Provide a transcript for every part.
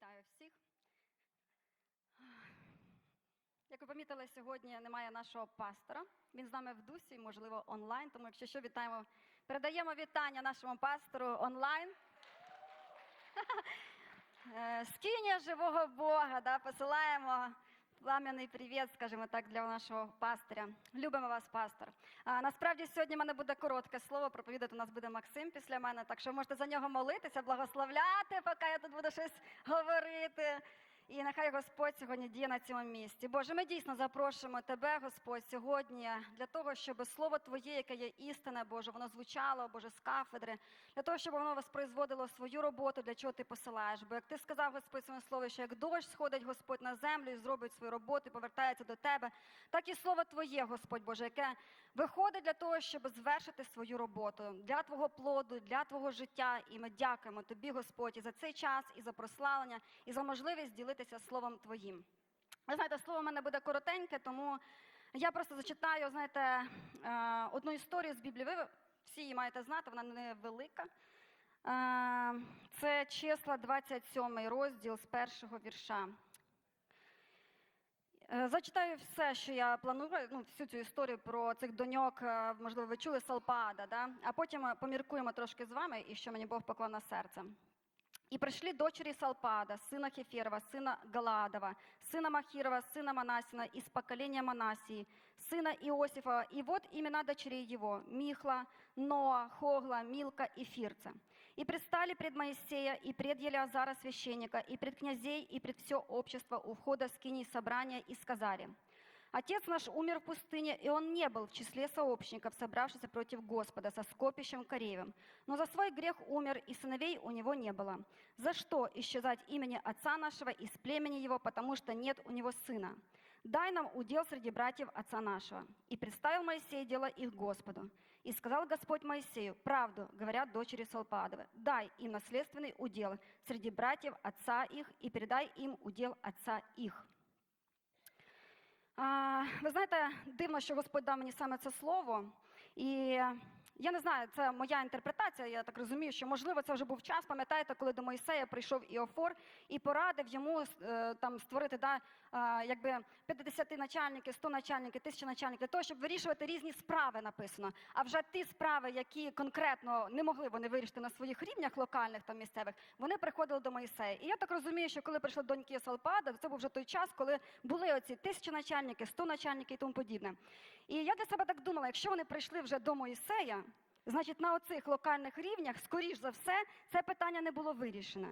Вітаю всіх. Як ви помітили, сьогодні немає нашого пастора. Він з нами в дусі, можливо, онлайн. Тому, якщо що, вітаємо. Передаємо вітання нашому пастору онлайн. Е, Скиня живого Бога, да, посилаємо плам'яний привіт, скажімо так, для нашого пастиря. Любимо вас, пастор. А, насправді сьогодні в мене буде коротке слово. Проповідати у нас буде Максим після мене, так що можете за нього молитися, благословляти, поки я тут буду щось говорити. І нехай Господь сьогодні діє на цьому місці. Боже, ми дійсно запрошуємо Тебе, Господь, сьогодні для того, щоб слово Твоє, яке є істина, Боже, воно звучало, Боже, з кафедри, для того, щоб воно воспроизводило свою роботу, для чого ти посилаєш. Бо як ти сказав, Господь, в своєму слові, що як дощ сходить Господь на землю і зробить свою роботу, і повертається до тебе, так і слово Твоє, Господь Боже, яке виходить для того, щоб звершити свою роботу для Твого плоду, для Твого життя. І ми дякуємо Тобі, Господь, і за цей час, і за прославлення, і за можливість ділитися словом Твоїм. Ви знаєте, слово в мене буде коротеньке, тому я просто зачитаю, знаєте, е, одну історію з Біблії. Ви всі її маєте знати, вона невелика. Е, Це числа 27 розділ з першого вірша. Е, Зачитаю все, що я планую, ну, всю цю історію про цих доньок, можливо, ви чули Салпаада, да? а потім поміркуємо трошки з вами, і що мені Бог поклав на серце. И пришли дочери Салпада, сына Хеферова, сына Галаадова, сына Махирова, сына Манасина из поколения Манасии, сына Иосифа. И вот имена дочерей его – Михла, Ноа, Хогла, Милка и Фирца. И предстали пред Моисея, и пред Елеазара священника, и пред князей, и пред все общество у входа в скинии собрания, и сказали – Отец наш умер в пустыне, и он не был в числе сообщников, собравшихся против Господа со скопищем Кореевым. Но за свой грех умер, и сыновей у него не было. За что исчезать имени отца нашего из племени его, потому что нет у него сына? Дай нам удел среди братьев отца нашего. И представил Моисей дело их Господу. И сказал Господь Моисею, правду, говорят дочери Салпаадовы, дай им наследственный удел среди братьев отца их, и передай им удел отца их. Ви знаєте, дивно, що Господь дав мені саме це слово. І я не знаю, це моя інтерпретація. Я так розумію, що можливо це вже був час. Пам'ятаєте, коли до Моїсея прийшов Іофор і порадив йому е, там створити да, е, якби 50 начальників, 100 начальників, 1000 начальників, для того, щоб вирішувати різні справи, написано. А вже ті справи, які конкретно не могли вони вирішити на своїх рівнях локальних там місцевих, вони приходили до Моїсея. І я так розумію, що коли прийшли доньки Салпада, це був вже той час, коли були оці тисячі начальники, 100 начальників і тому подібне. І я для себе так думала, якщо вони прийшли вже до Моїсея, значить на оцих локальних рівнях, скоріш за все, це питання не було вирішене.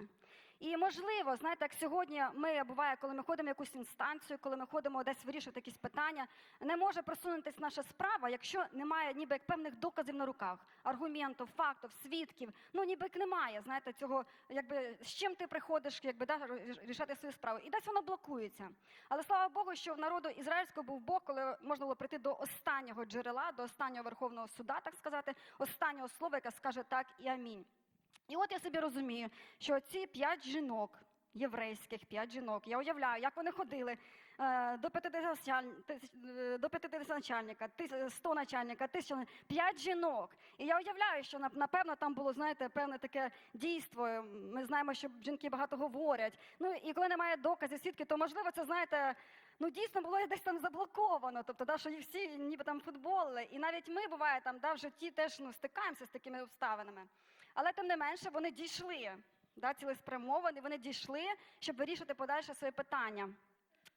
І можливо, знаєте, як сьогодні ми буває, коли ми ходимо в якусь інстанцію, коли ми ходимо десь вирішувати якісь питання, не може просунутися наша справа, якщо немає ніби як певних доказів на руках, аргументів, фактів, свідків. Ну ніби як немає, знаєте, цього, якби з чим ти приходиш, якби да, рішати свою справу. І десь воно блокується. Але слава Богу, що в народу ізраїльського був Бог, коли можна було прийти до останнього джерела, до останнього верховного суда, так сказати, останнього слова, яке скаже так і амінь. І от я собі розумію, що ці п'ять жінок, єврейських п'ять жінок, я уявляю, як вони ходили е, до 50 е, до 50 начальника, тис- 100 начальника, 1000, п'ять жінок. І я уявляю, що нап- напевно там було, знаєте, певне таке дійство. Ми знаємо, що жінки багато говорять. Ну і коли немає доказів, свідки, то можливо це, знаєте, ну дійсно було десь там заблоковано. Тобто, да, що їх всі ніби там футболили. І навіть ми буває там да, в житті теж ну, стикаємося з такими обставинами. Але тим не менше вони дійшли, да, цілеспрямовані, вони дійшли, щоб вирішити подальше своє питання.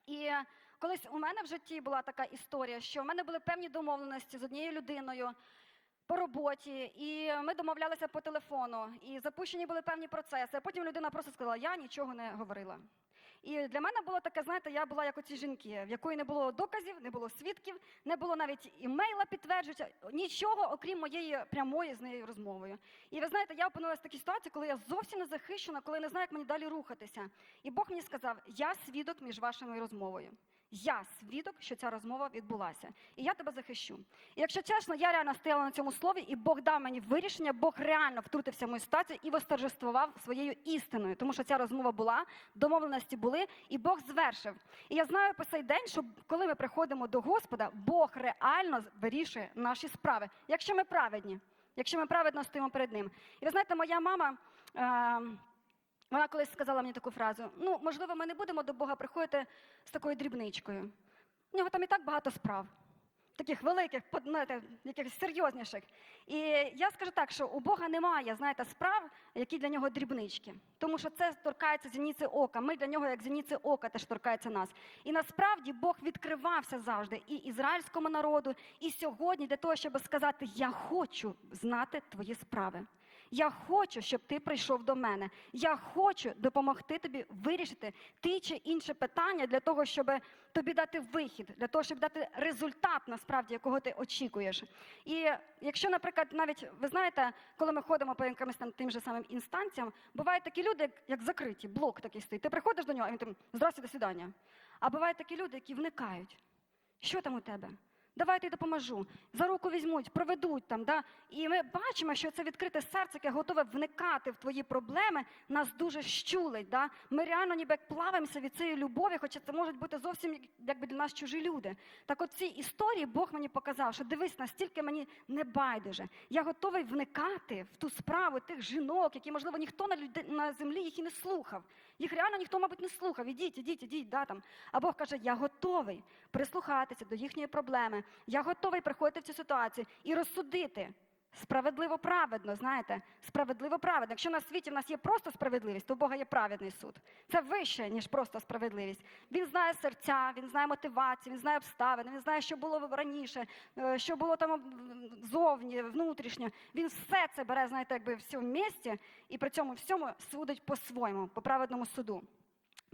І колись у мене в житті була така історія, що в мене були певні домовленості з однією людиною по роботі, і ми домовлялися по телефону, і запущені були певні процеси. А потім людина просто сказала, я нічого не говорила. І для мене було таке, знаєте, я була як оці жінки, в якої не було доказів, не було свідків, не було навіть імейла підтверджуються нічого, окрім моєї прямої з нею розмовою. І ви знаєте, я опинилася в такій ситуації, коли я зовсім не захищена, коли не знаю, як мені далі рухатися. І Бог мені сказав: я свідок між вашою розмовою. Я свідок, що ця розмова відбулася, і я тебе захищу. І якщо чесно, я реально стояла на цьому слові, і Бог дав мені вирішення, Бог реально втрутився в мою ситуацію і восторжествував своєю істиною, тому що ця розмова була, домовленості були, і Бог звершив. І я знаю по цей день, що коли ми приходимо до Господа, Бог реально вирішує наші справи, якщо ми праведні, якщо ми праведно стоїмо перед ним. І ви знаєте, моя мама. Е- вона колись сказала мені таку фразу: ну, можливо, ми не будемо до Бога приходити з такою дрібничкою. У нього там і так багато справ, таких великих, знаєте, якихось серйозніших. І я скажу так, що у Бога немає, знаєте, справ, які для нього дрібнички. Тому що це торкається зіниці ока. Ми для нього, як зіниці ока, теж торкається нас. І насправді Бог відкривався завжди і ізраїльському народу, і сьогодні для того, щоб сказати: Я хочу знати твої справи. Я хочу, щоб ти прийшов до мене. Я хочу допомогти тобі вирішити ті чи інші питання для того, щоб тобі дати вихід, для того, щоб дати результат, насправді, якого ти очікуєш. І якщо, наприклад, навіть ви знаєте, коли ми ходимо по якимось тим же самим інстанціям, бувають такі люди, як, закриті, блок такий стоїть. Ти приходиш до нього, а він там здрасте, до свидання. А бувають такі люди, які вникають. Що там у тебе? Давайте допоможу. За руку візьмуть, проведуть там. Да? І ми бачимо, що це відкрите серце, яке готове вникати в твої проблеми, нас дуже щулить. Да? Ми реально ніби як плаваємося від цієї любові, хоча це можуть бути зовсім якби для нас чужі люди. Так от цій історії Бог мені показав, що дивись, настільки мені не байдуже. Я готовий вникати в ту справу тих жінок, які, можливо, ніхто на, люди, на землі їх і не слухав. Їх реально ніхто, мабуть, не слухав. Ідіть, ідіть, ідіть, да, там. А Бог каже, я готовий прислухатися до їхньої проблеми. Я готовий приходити в цю ситуацію і розсудити. Справедливо праведно, знаєте, справедливо праведно. Якщо на світі в нас є просто справедливість, то у Бога є праведний суд. Це вище, ніж просто справедливість. Він знає серця, він знає мотивацію, він знає обставини, він знає, що було раніше, е, що було там зовні, внутрішньо. Він все це бере, знаєте, якби в цьому місці, і при цьому всьому судить по-своєму, по праведному суду.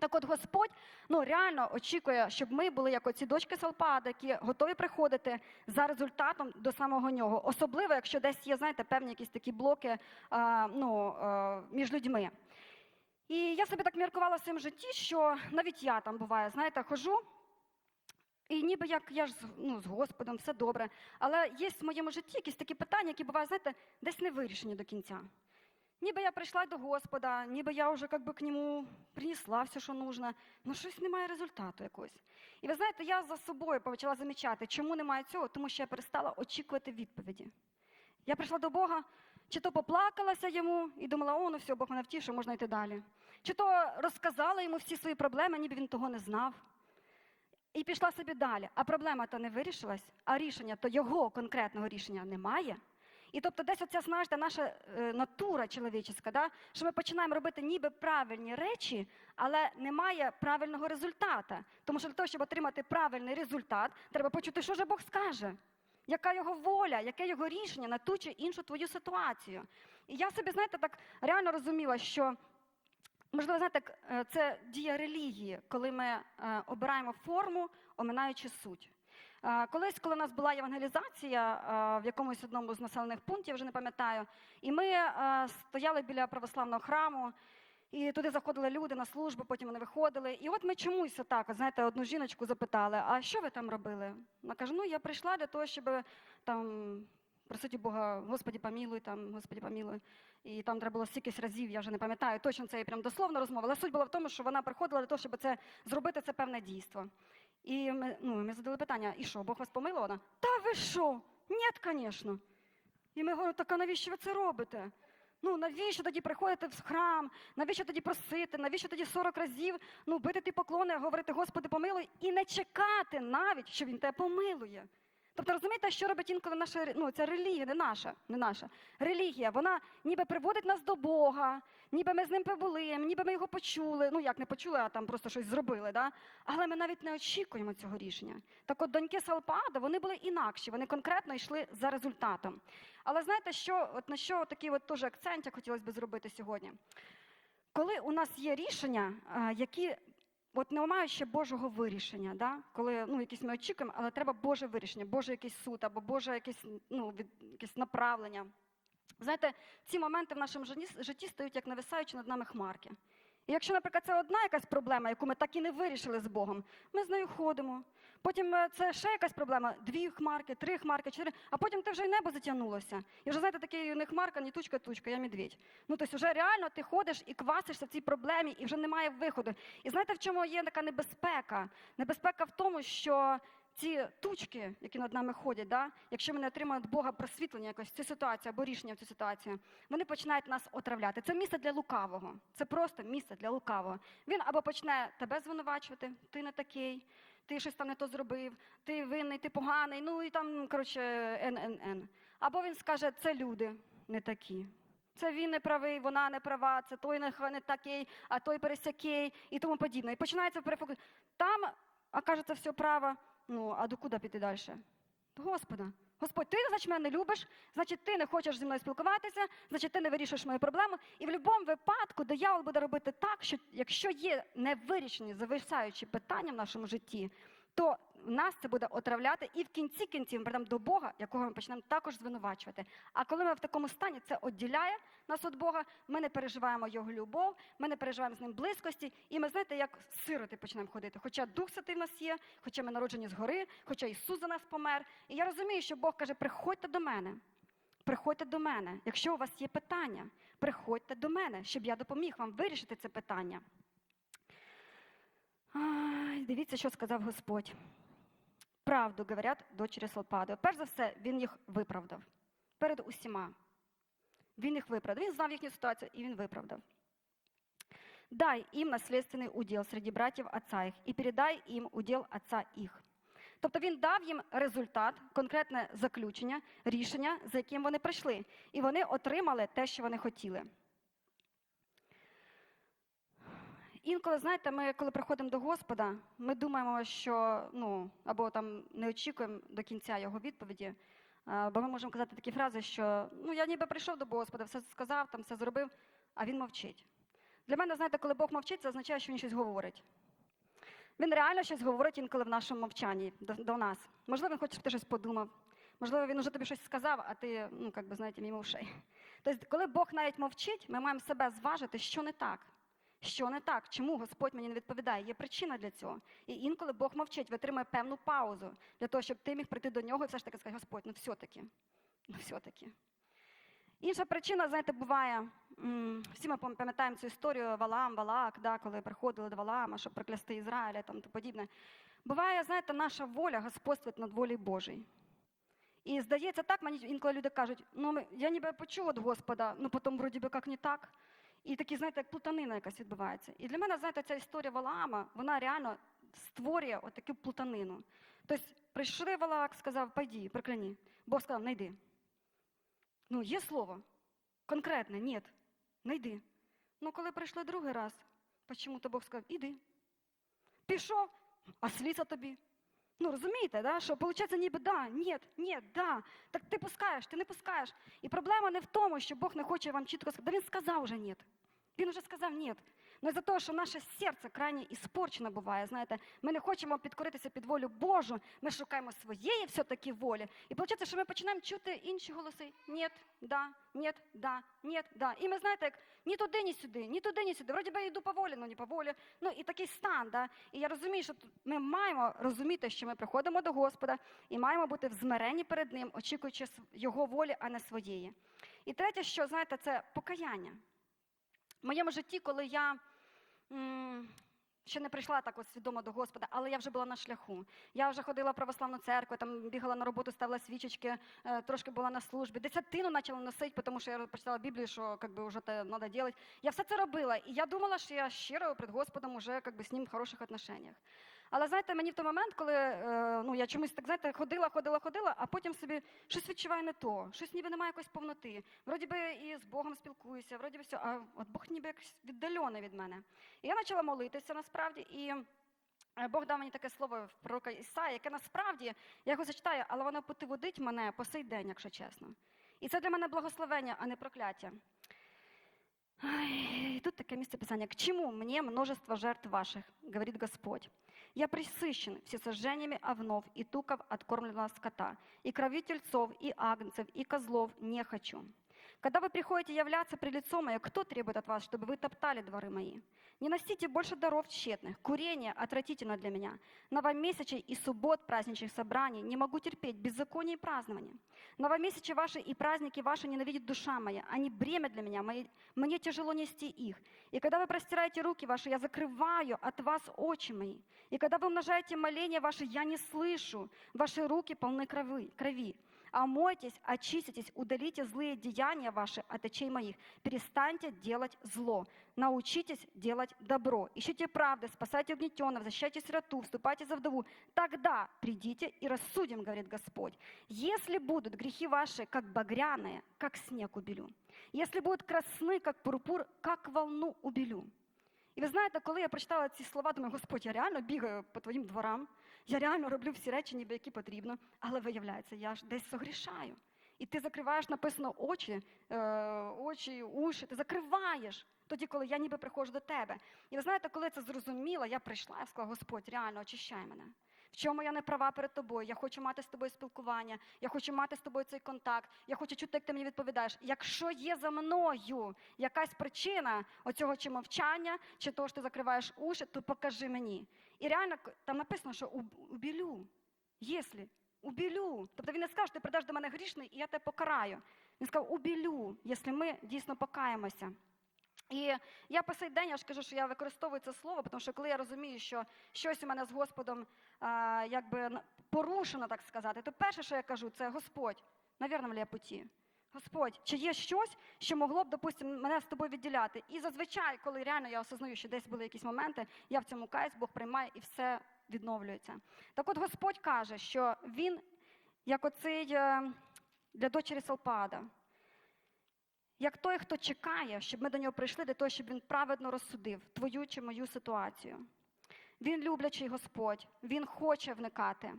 Так от Господь ну, реально очікує, щоб ми були як оці дочки Салпада, які готові приходити за результатом до самого нього. Особливо, якщо десь є, знаєте, певні якісь такі блоки а, ну, а, між людьми. І я собі так міркувала в своєму житті, що навіть я там буває, знаєте, хожу, і ніби як я ж ну, з Господом, все добре. Але є в моєму житті якісь такі питання, які бувають, знаєте, десь не вирішені до кінця. Ніби я прийшла до Господа, ніби я вже би, к нему принесла все, що нужно, але щось немає результату якогось. І ви знаєте, я за собою почала замічати, чому немає цього, тому що я перестала очікувати відповіді. Я прийшла до Бога, чи то поплакалася йому і думала, о, ну все, Бог мене втішив, можна йти далі. Чи то розказала йому всі свої проблеми, ніби він того не знав. І пішла собі далі. А проблема то не вирішилась, а рішення то його конкретного рішення немає. І тобто десь оця знаєте, наша е, натура чоловіческа, да? що ми починаємо робити ніби правильні речі, але немає правильного результата. Тому що для того, щоб отримати правильний результат, треба почути, що ж Бог скаже, яка його воля, яке його рішення на ту чи іншу твою ситуацію. І я собі, знаєте, так реально розуміла, що можливо, знаєте, е, це дія релігії, коли ми е, обираємо форму, оминаючи суть. Колись, коли у нас була євангелізація в якомусь одному з населених пунктів, вже не пам'ятаю, і ми стояли біля православного храму, і туди заходили люди на службу, потім вони виходили. І от ми чомусь отак, от, знаєте, одну жіночку запитали, а що ви там робили? Вона каже, ну я прийшла для того, щоб там просити Бога, Господі помілуй, там, Господі помілуй. І там треба було стількись разів, я вже не пам'ятаю точно це прям дословно розмова. Але суть була в тому, що вона приходила для того, щоб це зробити це певне дійство. І ми, ну, ми задали питання: і що, Бог вас помилував? Вона, Та ви що? Ні, звісно. І ми говоримо, так а навіщо ви це робите? Ну, навіщо тоді приходити в храм? Навіщо тоді просити? Навіщо тоді 40 разів ну, бити ті поклони, говорити Господи, помилуй, і не чекати навіть, що Він тебе помилує. Тобто, розумієте, що робить інколи наша ну, ця релігія, не наша, не наша. Релігія, вона ніби приводить нас до Бога, ніби ми з ним побули, ніби ми його почули. Ну як не почули, а там просто щось зробили. Да? Але ми навіть не очікуємо цього рішення. Так от доньки Салпада, вони були інакші, вони конкретно йшли за результатом. Але знаєте, що, от на що такий от теж акцент я хотілося б зробити сьогодні? Коли у нас є рішення, які от немає ще Божого вирішення, да? коли ну, якісь ми очікуємо, але треба Боже вирішення, Боже якийсь суд або Боже якесь, ну, від, якесь направлення. Знаєте, ці моменти в нашому житті, стають як нависаючи над нами хмарки. І якщо, наприклад, це одна якась проблема, яку ми так і не вирішили з Богом, ми з нею ходимо. Потім е, це ще якась проблема, дві хмарки, три хмарки, чотири, а потім ти вже й небо затягнулося. І вже, знаєте, такий не хмарка, ні тучка, тучка, я медведь. Ну, тобто вже реально ти ходиш і квасишся в цій проблемі, і вже немає виходу. І знаєте, в чому є така небезпека? Небезпека в тому, що ці тучки, які над нами ходять, да, якщо ми не отримаємо від Бога просвітлення якось цю ситуацію або рішення в цю ситуацію, вони починають нас отравляти. Це місце для лукавого. Це просто місце для лукавого. Він або почне тебе звинувачувати, ти не такий, ти щось там не то зробив, ти винний, ти поганий, ну і там, коротше, ННН. Або він скаже, це люди не такі. Це він не правий, вона не права, це той не, такий, а той пересякий і тому подібне. І починається перефокус. Там окажеться все право. Ну, а до куди піти далі? До Господа. Господь, ти, значить, мене не любиш, значить, ти не хочеш зі мною спілкуватися, значить, ти не вирішуєш мою проблему. І в будь-якому випадку диявол буде робити так, що якщо є невирішені зависаючі питання в нашому житті, то нас це буде отравляти, і в кінці кінців ми прийдемо до Бога, якого ми почнемо також звинувачувати. А коли ми в такому стані, це відділяє нас від Бога, ми не переживаємо Його любов, ми не переживаємо з ним близькості, і ми, знаєте, як сироти почнемо ходити. Хоча Дух Святий в нас є, хоча ми народжені згори, хоча Ісус за нас помер. І я розумію, що Бог каже: приходьте до мене. Приходьте до мене. Якщо у вас є питання, приходьте до мене, щоб я допоміг вам вирішити це питання. Ай, дивіться, що сказав Господь. Правду говорять дочері Солпади. Перш за все, він їх виправдав перед усіма. Він їх виправдав. Він знав їхню ситуацію і він виправдав. Дай їм наслідственний уділ серед братів отца їх і передай їм уділ отца їх. Тобто він дав їм результат, конкретне заключення, рішення, за яким вони прийшли. І вони отримали те, що вони хотіли. Інколи, знаєте, ми, коли приходимо до Господа, ми думаємо, що ну, або там не очікуємо до кінця його відповіді. Бо ми можемо казати такі фрази, що ну я ніби прийшов до Господа, все сказав, там все зробив, а він мовчить. Для мене, знаєте, коли Бог мовчить, це означає, що він щось говорить. Він реально щось говорить інколи в нашому мовчанні до, до нас. Можливо, він хоче, щоб ти щось подумав. Можливо, він уже тобі щось сказав, а ти, ну, як би, знаєте, мимо ушей. Тобто, коли Бог навіть мовчить, ми маємо себе зважити, що не так. Що не так? Чому Господь мені не відповідає? Є причина для цього. І інколи Бог мовчить, витримує певну паузу для того, щоб ти міг прийти до нього і все ж таки сказати, Господь, ну все-таки, ну все-таки. Інша причина, знаєте, буває, всі ми пам'ятаємо цю історію Валаам, Валаак, да, коли приходили до Валаама, щоб проклясти Ізраїля там, та подібне. Буває, знаєте, наша воля господствує над волею Божою. І здається, так мені інколи люди кажуть, ну я ніби почув від Господа, ну потім вроді би як не так. І такі, знаєте, як плутанина якась відбувається. І для мене, знаєте, ця історія Валаама, вона реально створює отаку плутанину. Тобто прийшли Валаак, сказав, пойди, прикляні. Бог сказав, не йди. Ну, є слово. Конкретне, ні, не йди. Ну, коли прийшли другий раз, чому-то Бог сказав, іди. Пішов, а сліса тобі. Ну, розумієте, да? що виходить ніби да, ні, ні, да. Так ти пускаєш, ти не пускаєш. І проблема не в тому, що Бог не хоче вам чітко сказати. Да він сказав вже ні. Він вже сказав ні. Ну, із-за того, що наше серце крайне іспорчено буває, знаєте, ми не хочемо підкоритися під волю Божу, ми шукаємо своєї все-таки волі. І виходить, що ми починаємо чути інші голоси. Ні, да, ні, да, ні, да. І ми знаєте, як ні туди, ні сюди, ні туди, ні сюди. Вроді би я йду по волі, ну не по волі. Ну і такий стан, да. І я розумію, що ми маємо розуміти, що ми приходимо до Господа і маємо бути в змиренні перед Ним, очікуючи Його волі, а не своєї. І третє, що знаєте, це покаяння. В моєму житті, коли я ще не прийшла так ось свідомо до Господа, але я вже була на шляху. Я вже ходила в православну церкву, там бігала на роботу, ставила свічечки, е, трошки була на службі. Десятину почала носити, тому що я прочитала Біблію, що как би, вже це треба робити. Я все це робила, і я думала, що я щиро перед Господом вже как би, з ним в хороших отношеннях. Але знаєте, мені в той момент, коли е, ну, я чомусь так знаєте, ходила, ходила, ходила, а потім собі щось відчуваю не то, щось ніби немає якоїсь повноти. Вроді би і з Богом спілкуюся, вроді би все, а от Бог ніби якось віддалений від мене. І я почала молитися насправді, і е, Бог дав мені таке слово в пророка Ісаї, яке насправді, я його зачитаю, але воно потиводить мене по сей день, якщо чесно. І це для мене благословення, а не прокляття. Ай, тут такое место Писания. «К чему мне множество жертв ваших, говорит Господь? Я присыщен всесожжениями овнов и туков откормленного скота, и крови тельцов, и агнцев, и козлов не хочу. Когда вы приходите являться при лицо мое, кто требует от вас, чтобы вы топтали дворы мои? Не носите больше даров тщетных. Курение отвратительно для меня. Новомесячей и суббот праздничных собраний не могу терпеть беззаконие и празднование. Новомесячи ваши и праздники ваши ненавидит душа моя. Они бремя для меня, мои- мне тяжело нести их. И когда вы простираете руки ваши, я закрываю от вас очи мои. И когда вы умножаете моления ваши, я не слышу. Ваши руки полны крови. крови. Омойтесь, очиститесь, удалите злые деяния ваши от очей моих. Перестаньте делать зло. Научитесь делать добро. Ищите правды, спасайте угнетенного, защищайте сироту, вступайте за вдову. Тогда придите и рассудим, говорит Господь. Если будут грехи ваши, как багряные, как снег убелю. Если будут красны, как пурпур, как волну убелю. І ви знаєте, коли я прочитала ці слова, думаю, Господь, я реально бігаю по твоїм дворам, я реально роблю всі речі, ніби які потрібно, але виявляється, я ж десь согрішаю. І ти закриваєш, написано, очі, е, очі, уші, ти закриваєш тоді, коли я ніби приходжу до тебе. І ви знаєте, коли це зрозуміла, я прийшла і сказала, Господь, реально очищай мене. Чому я не права перед тобою? Я хочу мати з тобою спілкування, я хочу мати з тобою цей контакт, я хочу чути, як ти мені відповідаєш. Якщо є за мною якась причина оцього чи мовчання, чи того, що ти закриваєш уші, то покажи мені. І реально там написано, що «уб- убілю, якщо, убілю. Тобто він не сказав, що ти придаш до мене грішний, і я тебе покараю. Він сказав, убілю, якщо ми дійсно покаємося. І я по сей день я ж кажу, що я використовую це слово, тому що коли я розумію, що щось у мене з Господом а, якби порушено, так сказати, то перше, що я кажу, це Господь, на вірному ли путі? Господь, чи є щось, що могло б, допустимо, мене з тобою відділяти? І зазвичай, коли реально я осознаю, що десь були якісь моменти, я в цьому каюсь, Бог приймає і все відновлюється. Так от Господь каже, що Він, як оцей е, для дочері Салпада, як той, хто чекає, щоб ми до нього прийшли, для того, щоб він праведно розсудив твою чи мою ситуацію. Він люблячий Господь, Він хоче вникати.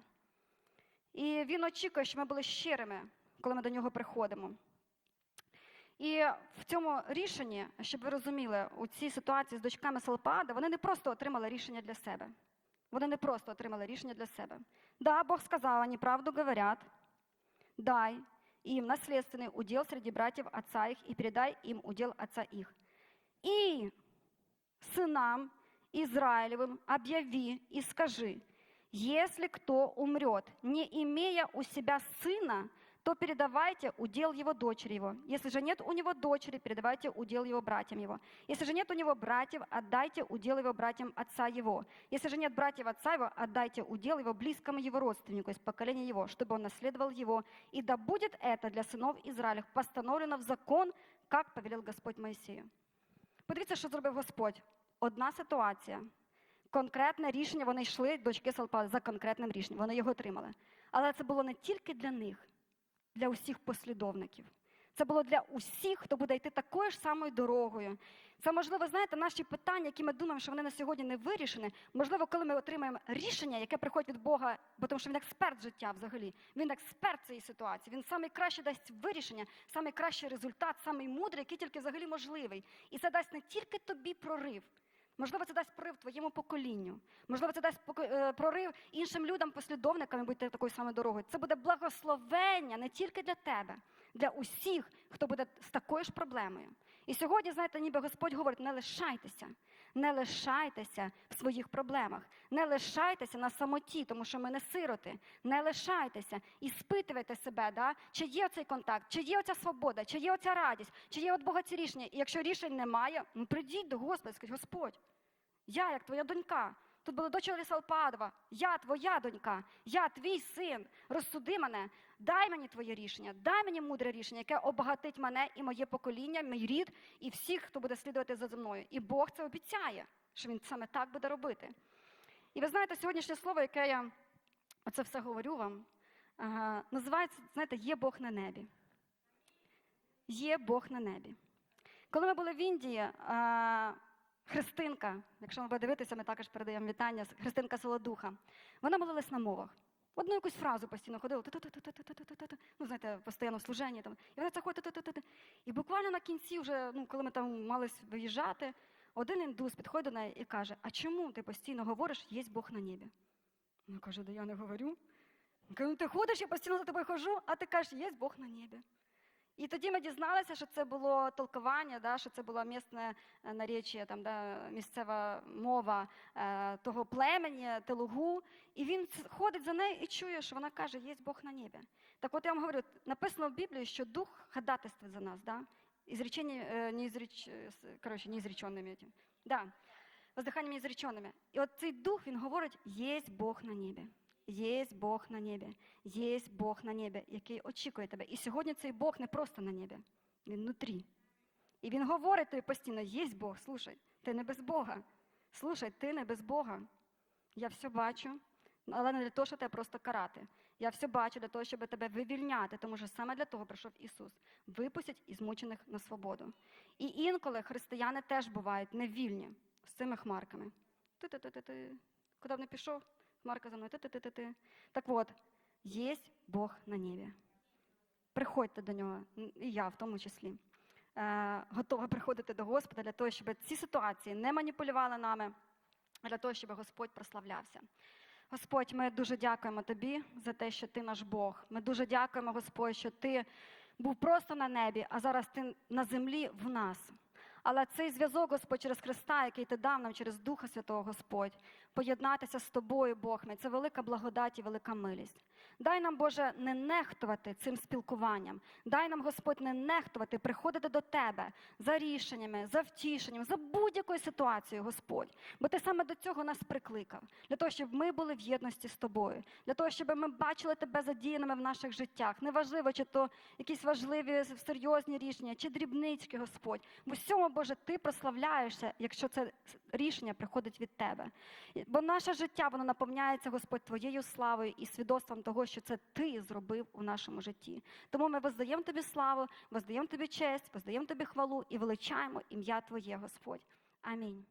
І Він очікує, щоб ми були щирими, коли ми до нього приходимо. І в цьому рішенні, щоб ви розуміли, у цій ситуації з дочками Салпаада, вони не просто отримали рішення для себе. Вони не просто отримали рішення для себе. Да, Бог сказав, вони правду говорять, дай им наследственный удел среди братьев отца их и передай им удел отца их. И сынам Израилевым объяви и скажи, если кто умрет, не имея у себя сына, то передавайте удел его дочери его. Если же нет у него дочери, передавайте удел его братьям его. Если же нет у него братьев, отдайте удел его братьям отца его. Если же нет братьев отца его, отдайте удел его близкому его родственнику из поколения его, чтобы он наследовал его. И да будет это для сынов Израилев постановлено в закон, как повелел Господь Моисею. Подивіться, що зробив Господь. Одна ситуація. Конкретне рішення, вони йшли, дочки Салпали, за конкретним рішенням, вони його отримали. Але це було не тільки для них, Для усіх послідовників. Це було для усіх, хто буде йти такою ж самою дорогою. Це можливо, знаєте, наші питання, які ми думаємо, що вони на сьогодні не вирішені. Можливо, коли ми отримаємо рішення, яке приходить від Бога, бо тому що він експерт життя взагалі. Він експерт цієї ситуації. Він найкраще дасть вирішення, найкращий результат, самий мудрий, який тільки взагалі можливий. І це дасть не тільки тобі прорив. Можливо, це дасть прорив твоєму поколінню. Можливо, це дасть е, прорив іншим людям, послідовникам і бути такою самою дорогою. Це буде благословення не тільки для тебе, для усіх, хто буде з такою ж проблемою. І сьогодні, знаєте, ніби Господь говорить: не лишайтеся, не лишайтеся в своїх проблемах, не лишайтеся на самоті, тому що ми не сироти. Не лишайтеся і спитувайте себе, да? чи є цей контакт, чи є оця свобода, чи є оця радість, чи є от Бога ці рішення. І якщо рішень немає, ну прийдіть до Господа, скажіть, Господь, я, як твоя донька, тут була дочка Салпадова, я твоя донька, я твій син, розсуди мене, дай мені твоє рішення, дай мені мудре рішення, яке обагатить мене і моє покоління, мій рід, і всіх, хто буде слідувати за мною. І Бог це обіцяє, що він саме так буде робити. І ви знаєте, сьогоднішнє слово, яке я оце все говорю вам, називається, знаєте, є Бог на небі. Є Бог на небі. Коли ми були в Індії, Христинка, якщо будемо дивитися, ми також передаємо вітання, Христинка Солодуха, вона молилась на мовах одну якусь фразу постійно ходила. Ну, знаєте, постійно в служенні. Там. І вона це ходить. І буквально на кінці, вже, ну, коли ми там мали виїжджати, один індус підходить до неї і каже: А чому ти постійно говориш, є Бог на небі? Вона каже, да я не говорю. Каже, ну ти ходиш, я постійно за тобою хожу, а ти кажеш, є Бог на небі. І тоді ми дізналися, що це було толкування, да, що це було місне е, наречія, там, да, місцева мова е, того племені, телугу. І він ц- ходить за нею і чує, що вона каже, є Бог на небі. Так от я вам говорю, написано в Біблії, що дух ходатайствує за нас, да? Изречение, э, неизреч... э, с- короче, неизреченными этим. Да, воздиханнями неизреченными. І от цей дух, він говорить, є Бог на небі. Є Бог на небі, є Бог на небі, який очікує тебе. І сьогодні цей Бог не просто на небі, він внутрі. І він говорить тобі постійно: є Бог, слушай, ти не без Бога. Слушай, ти не без Бога. Я все бачу, але не для того, щоб тебе просто карати. Я все бачу для того, щоб тебе вивільняти, тому що саме для того прийшов Ісус. Випустять із мучених на свободу. І інколи християни теж бувають невільні з цими хмарками. Ти-ти-ти-ти-ти. Куди б не пішов, хмарка за мною. Ти-ти-ти-ти-ти. Так от, є Бог на небі. Приходьте до нього, і я в тому числі. Е, готова приходити до Господа для того, щоб ці ситуації не маніпулювали нами, а для того, щоб Господь прославлявся. Господь, ми дуже дякуємо Тобі за те, що Ти наш Бог. Ми дуже дякуємо, Господь, що Ти був просто на небі, а зараз Ти на землі в нас. Але цей зв'язок, Господь, через Христа, який ти дав нам через Духа Святого, Господь, поєднатися з тобою, Бог мій, це велика благодать і велика милість. Дай нам, Боже, не нехтувати цим спілкуванням. Дай нам, Господь, не нехтувати, приходити до Тебе за рішеннями, за втішенням, за будь-якою ситуацією, Господь. Бо Ти саме до цього нас прикликав, для того, щоб ми були в єдності з тобою, для того, щоб ми бачили тебе задіяними в наших життях. Неважливо, чи то якісь важливі серйозні рішення, чи дрібнички, Господь. В усьому, Боже, ти прославляєшся, якщо це рішення приходить від тебе. Бо наше життя воно наповняється, Господь, твоєю славою і свідоцтвом того, що це ти зробив у нашому житті. Тому ми воздаємо тобі славу, воздаємо тобі честь, воздаємо тобі хвалу і величаємо ім'я Твоє, Господь. Амінь.